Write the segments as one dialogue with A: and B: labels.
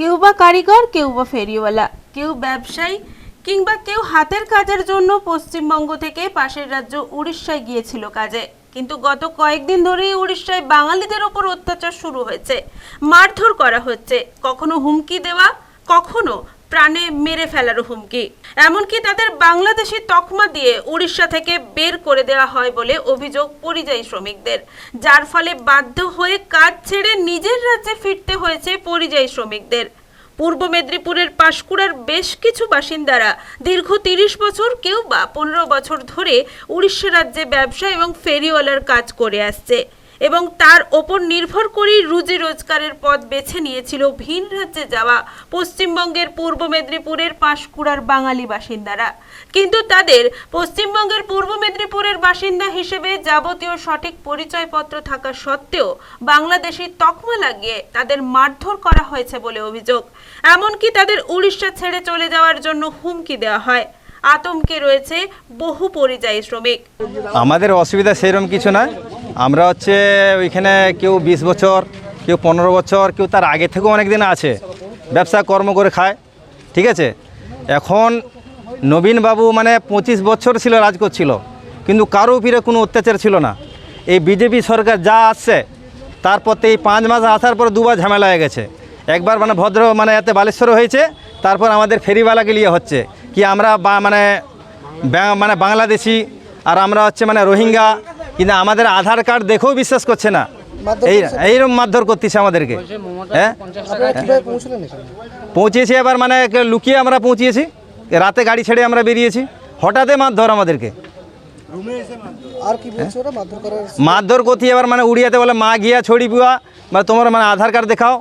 A: কেউ বা কারিগর কেউ বা ফেরিওয়ালা। কেউ ব্যবসায়ী কিংবা কেউ হাতের কাজের জন্য পশ্চিমবঙ্গ থেকে পাশের রাজ্য উড়িষ্যায় গিয়েছিল কাজে। কিন্তু গত কয়েকদিন ধরেই উড়িষ্যায় বাঙালিদের ওপর অত্যাচার শুরু হয়েছে। মারধর করা হচ্ছে। কখনো হুমকি দেওয়া, কখনো প্রাণে মেরে ফেলারও হুমকি এমনকি তাদের বাংলাদেশি তকমা দিয়ে উড়িষ্যা থেকে বের করে দেওয়া হয় বলে অভিযোগ পরিযায়ী শ্রমিকদের। যার ফলে বাধ্য হয়ে কাজ ছেড়ে নিজের রাজ্যে ফিরতে হয়েছে পরিযায়ী শ্রমিকদের। পূর্ব মেদিনীপুরের পাঁশকুড়ার বেশ কিছু বাসিন্দারা দীর্ঘ তিরিশ বছর কেউ বা পনেরো বছর ধরে উড়িষ্যা রাজ্যে ব্যবসা এবং ফেরিওয়ালার কাজ করে আসছে। এবং তার ওপর নির্ভর করেই রুজি রোজগারের পথ বেছে নিয়েছিল ভিন রাজ্যে যাওয়া পশ্চিমবঙ্গের পূর্ব মেদিনীপুরের পাঁশকুড়ার বাঙালি বাসিন্দারা। কিন্তু তাদের পশ্চিমবঙ্গের পূর্ব মেদিনীপুরের বাসিন্দা হিসেবে যাবতীয় সঠিক পরিচয়পত্র থাকা সত্ত্বেও বাংলাদেশি তকমা লাগিয়ে তাদের মারধর করা হয়েছে বলে অভিযোগ। এমনকি তাদের উড়িষ্যা ছেড়ে চলে যাওয়ার জন্য হুমকি দেওয়া হয়। আতঙ্কে রয়েছে বহু পরিযায়ী শ্রমিক।
B: আমাদের অসুবিধা সেরকম কিছু নয়। আমরা হচ্ছে ওইখানে কেউ বিশ বছর, কেউ পনেরো বছর, কেউ তার আগে থেকেও অনেক দিন আছে। ব্যবসা, কর্ম করে খায়, ঠিক আছে? এখন নবীনবাবু মানে পঁচিশ বছর ছিল, রাজ করছিল। কিন্তু কারও উপরে কোনো অত্যাচার ছিল না। এই বিজেপি সরকার যা আসছে তারপর এই পাঁচ মাস আসার পর দুবার ঝামেলা হয়ে গেছে। একবার মানে ভদ্র মানে এতে বালেশ্বর হয়েছে, তারপর আমাদের ফেরিওয়ালাকে নিয়ে হচ্ছে। কি আমরা মানে মানে বাংলাদেশি, আর আমরা হচ্ছে মানে রোহিঙ্গা কিন্তু আমাদের আধার কার্ড দেখেও বিশ্বাস করছে না। এই এইরকম মারধর করতেছে আমাদেরকে। হ্যাঁ? পৌঁছেছি এবার মানে লুকিয়ে আমরা পৌঁছিয়েছি। রাতে গাড়ি ছেড়ে আমরা বেরিয়েছি। হঠাৎই মারধর আমাদেরকে।
C: মারধর।
B: করতে এবার মানে উড়িয়াতে বলে মা গিয়া ছড়ি বুয়া বা তোমার মানে আধার কার্ড দেখাও।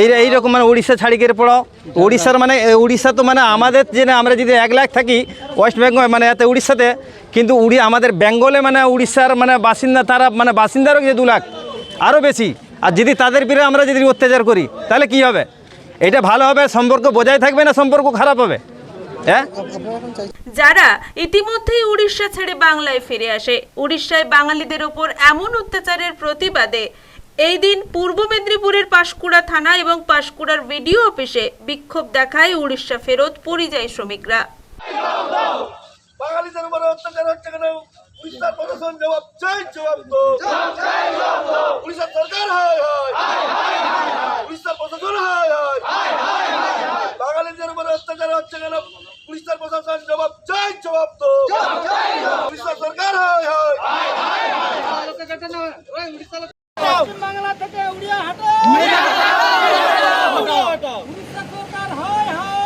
B: এই এইরকম মানে উড়িষ্যা ছাড়ি করে পড়াও। উড়িষ্যার মানে উড়িষ্যা তো মানে আমাদের যে আমরা যদি এক লাখ থাকি ওয়েস্ট বেঙ্গল মানে এতে উড়িষ্যাতে কিন্তু উড়ি আমাদের বেঙ্গলে মানে উড়িষ্যার মানে বাসিন্দা তারা মানে বাসিন্দারও যে দু লাখ আরও বেশি। আর যদি তাদের বিরুদ্ধে আমরা যদি অত্যাচার করি তাহলে কি হবে? এটা ভালো হবে সম্পর্ক বজায় থাকবে না সম্পর্ক খারাপ হবে? হ্যাঁ?
A: যারা ইতিমধ্যেই উড়িষ্যা ছেড়ে বাংলায় ফিরে আসে উড়িষ্যায় বাঙালিদের ওপর এমন অত্যাচারের প্রতিবাদে এই দিন পূর্ব মেদিনীপুরের পাঁশকুড়া থানা এবং পাঁশকুড়ার ভিডিও অফিসে বিক্ষোভ দেখায় উড়িষ্যা ফেরত পরিযায়ী শ্রমিকরা।
D: বাঙালিদের উপরে অত্যাচার হচ্ছে কেন? উড়িষ্যার প্রশাসন জবাব চাই জবাব তো উড়িষ্যার সরকার হয় হয় উড়িষ্যার প্রশাসন হয় হয় বাঙালিদের উপরে অত্যাচার হচ্ছে কেন? উড়িষ্যার প্রশাসন জবাব চাই জবাব তো উড়িষ্যার সরকার হয় হয় বাংলা থেকে উড়িয়া হাটো। উড়িষ্যা সরকার হয় হয়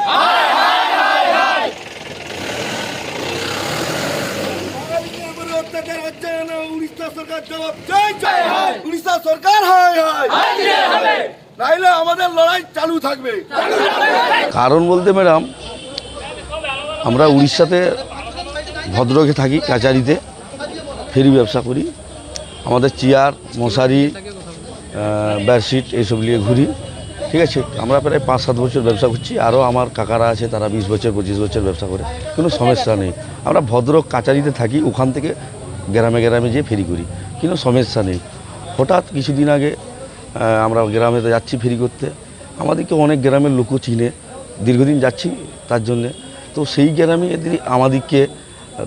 D: অত্যাচার হচ্ছে কেন উড়িষ্যা সরকার জবাব চাই চাই উড়িষ্যা সরকার হয় হয় নাইলে আমাদের লড়াই চালু থাকবে
E: কারণ বলতে ম্যাডাম আমরা উড়িষ্যাতে ভদ্রকে থাকি কাচারিতে। ফেরি ব্যবসা করি। আমাদের চেয়ার মশারি বেডশিট এইসব নিয়ে ঘুরি। ঠিক আছে? আমরা প্রায় পাঁচ, সাত বছর ব্যবসা করছি। আরও আমার কাকারা আছে, তারা বিশ বছর, পঁচিশ বছর ব্যবসা করে। কোনো সমস্যা নেই। আমরা ভদ্র কাচারিতে থাকি, ওখান থেকে গ্রামে গ্রামে যেয়ে ফেরি করি। কোনো সমস্যা নেই। হঠাৎ কিছুদিন আগে আমরা গ্রামে যাচ্ছি ফেরি করতে। আমাদেরকে অনেক গ্রামের লোকও চিনে। দীর্ঘদিন যাচ্ছি তার জন্যে। তো সেই গ্রামে এদের আমাদেরকে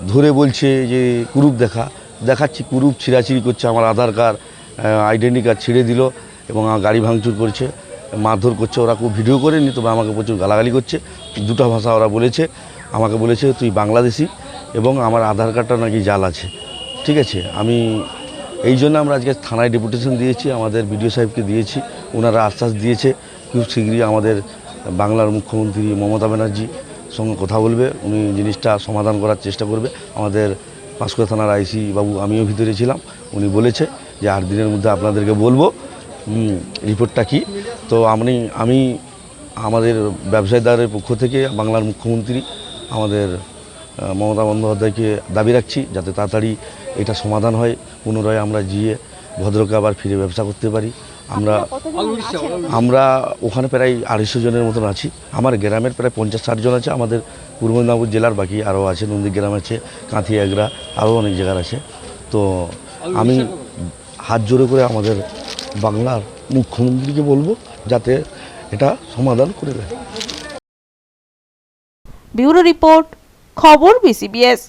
E: ধরে বলছে যে, কুরুপ দেখা। দেখাচ্ছি, কুরুপ ছিঁড়াছিড়ি করছে আমার আধার কার্ড। আইডেন্টি কার্ড ছিঁড়ে দিল এবং আমার গাড়ি ভাঙচুর করছে। মারধর করছে, ওরা খুব ভিডিও করে নি তবে আমাকে প্রচুর গালাগালি করছে। দুটো ভাষা ওরা বলেছে। আমাকে বলেছে, তুই বাংলাদেশি এবং আমার আধার কার্ডটা নাকি জাল আছে। ঠিক আছে, আমি এই জন্য আমরা আজকে থানায় ডেপুটেশন দিয়েছি, আমাদের বিডিও সাহেবকে দিয়েছি। ওনারা আশ্বাস দিয়েছে, খুব শীঘ্রই আমাদের বাংলার মুখ্যমন্ত্রী মমতা ব্যানার্জি সঙ্গে কথা বলবে। উনি জিনিসটা সমাধান করার চেষ্টা করবে। আমাদের পাঁশকুড়া থানার আইসি বাবু আমিও ভিতরে ছিলাম, উনি বলেছে। যে আট দিনের মধ্যে আপনাদেরকে বলব। রিপোর্টটা কি? তো আমি আমি আমাদের ব্যবসায়ীদারের পক্ষ থেকে বাংলার মুখ্যমন্ত্রী আমাদের মমতা বন্দ্যোপাধ্যায়কে দাবি রাখছি যাতে তাড়াতাড়ি এটা সমাধান হয়। পুনরায় আমরা গিয়ে ভদ্রকে আবার ফিরে ব্যবসা করতে পারি। আমরা আমরা ওখানে প্রায় আড়াইশো জনের মতন আছি। আমার গ্রামের প্রায় পঞ্চাশ ষাট জন আছে। আমাদের পূর্ব মেদিনীপুর জেলার বাকি আরও আছে। নন্দীগ্রাম আছে কাঁথি এগরা আরও অনেক জায়গার আছে। তো আমি হাত জোরে করে আমাদের বাংলার মুখ্যমন্ত্রীকে বলব যাতে এটা সমাধান করে দেয়।
A: ব্যুরো রিপোর্ট, খবর বিসিবিএস